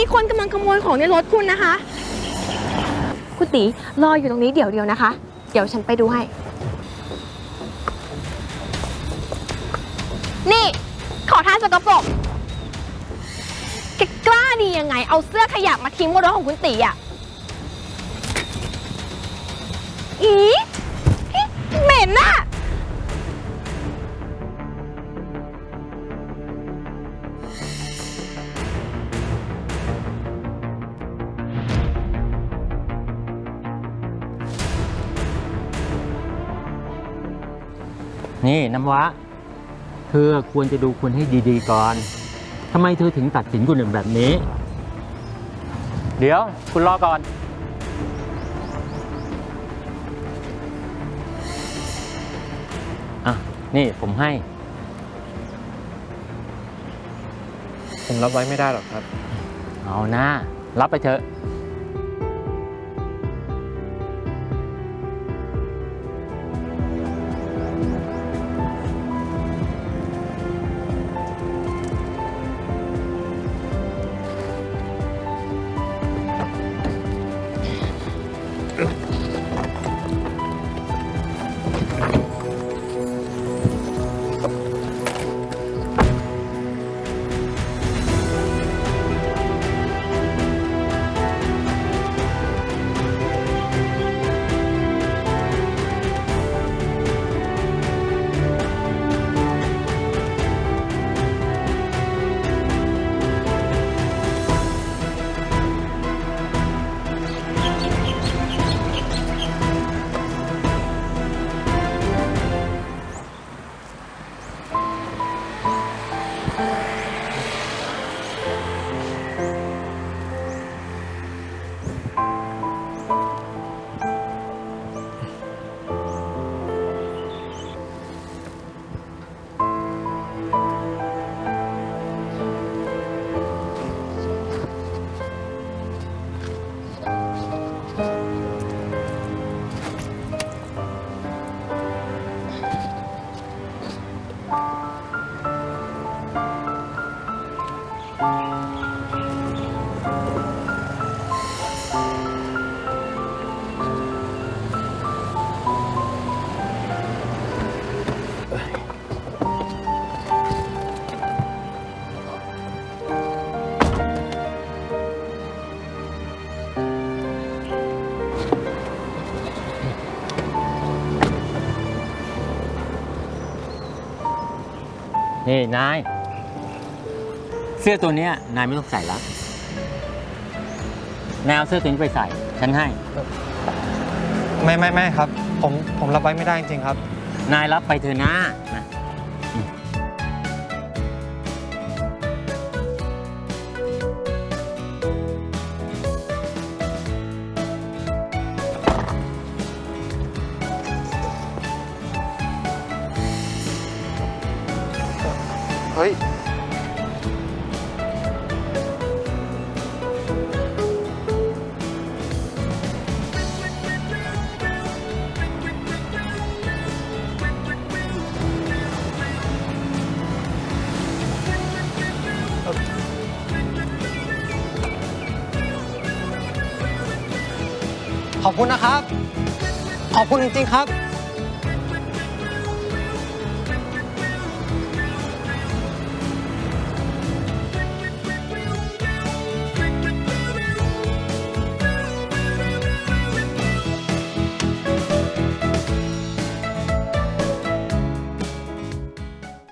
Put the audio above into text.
มีคนกำลังขโมยของในรถคุณนะคะ คุณตีรออยู่ตรงนี้เดี๋ยวเดียวนะคะ เดี๋ยวฉันไปดูให้ นี่ ขอทานสกปรกแกกล้าดียังไง เอาเสื้อขยะมาทิ้งบนรถของคุณตีอะ นี่น้ำว้าเธอควรจะดูคุณให้ดีๆก่อนทำไมเธอถึงตัดสินคนอื่นแบบนี้ เดี๋ยวคุณรอก่อน อะ นี่ผมให้ ผมรับไว้ไม่ได้หรอกครับ เอาหน้ารับไปเถอะ นี่ นาย เสื้อตัวเนี้ย นายไม่ต้องใส่แล้วนายเอาเสื้อตัวนี้ไปใส่ ฉันให้ ไม่ไม่ไม่ครับ ผมผมรับไว้ไม่ได้จริงๆครับ นายรับไปเถอะนะนะ ฮ้ยขอบคุณนะครับ ขอบคุณจริงๆครับ